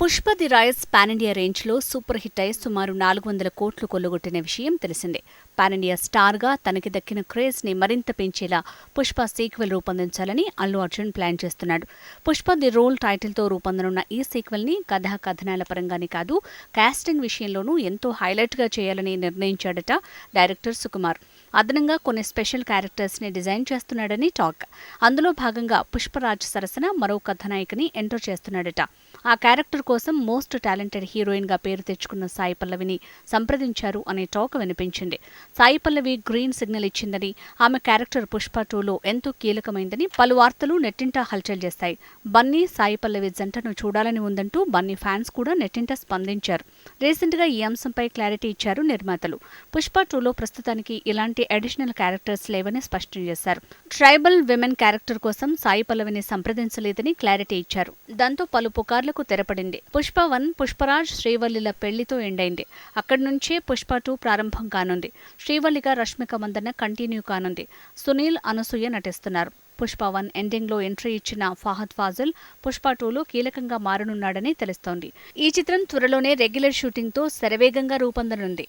పుష్పది రాయస్ pan India రేంజ్లో super hit అయి సుమారు నాలుగు వందల కోట్లు కొల్లగొట్టిన విషయం తెలిసిందే. పాన్ ఇండియా స్టార్గా తనకి దక్కిన క్రేజ్ని మరింత పెంచేలా పుష్ప సీక్వెల్ రూపొందించాలని అల్లు అర్జున్ ప్లాన్ చేస్తున్నాడు. పుష్ప ది రోల్ టైటిల్తో రూపొందనున్న ఈ సీక్వెల్ని కథా కథనాల పరంగానే కాదు కాస్టింగ్ విషయంలోనూ ఎంతో హైలైట్గా చేయాలని నిర్ణయించాడట డైరెక్టర్ సుకుమార్. అదనంగా కొన్ని స్పెషల్ క్యారెక్టర్స్ని డిజైన్ చేస్తున్నాడని టాక్. అందులో భాగంగా పుష్పరాజ్ సరసన మరో కథానాయకని ఎంటర్ చేస్తున్నాడట. ఆ క్యారెక్టర్ కోసం మోస్ట్ టాలెంటెడ్ హీరోయిన్గా పేరు తెచ్చుకున్న సాయి పల్లవిని సంప్రదించారు అనే టాక్ వినిపించింది. సాయి పల్లవి గ్రీన్ సిగ్నల్ ఇచ్చిందని ఆమె క్యారెక్టర్ పుష్ప టూలో ఎంతో కీలకమైందని పలు వార్తలు నెట్టింటా హల్చల్ చేస్తాయి. బన్నీ సాయి పల్లవి జంటను చూడాలని ఉందంటూ బన్నీ ఫ్యాన్స్ కూడా నెట్టింట స్పందించారు. రీసెంట్గా ఈ అంశంపై క్లారిటీ ఇచ్చారు నిర్మాతలు. పుష్ప టూలో ప్రస్తుతానికి ఇలాంటి అడిషనల్ క్యారెక్టర్స్ లేవని స్పష్టం చేశారు. ట్రైబల్ విమెన్ క్యారెక్టర్ కోసం సాయి పల్లవిని సంప్రదించలేదని క్లారిటీ ఇచ్చారు. దాంతో పలు పుకార్లకు తెరపడింది. పుష్ప వన్ పుష్పరాజ్ శ్రీవల్లిల పెళ్ళితో ఎండైంది. అక్కడి నుంచే పుష్ప టూ ప్రారంభం కానుంది. శ్రీవల్లిగా రష్మిక మందన కంటిన్యూ కానుంది. సునీల్ అనసూయ నటిస్తున్నారు. పుష్ప వన్ ఎండింగ్లో ఎంట్రీ ఇచ్చిన ఫహద్ ఫాజిల్ పుష్ప టూలో కీలకంగా మారనున్నాడని తెలుస్తోంది. ఈ చిత్రం త్వరలోనే రెగ్యులర్ షూటింగ్తో శరవేగంగా రూపొందనుంది.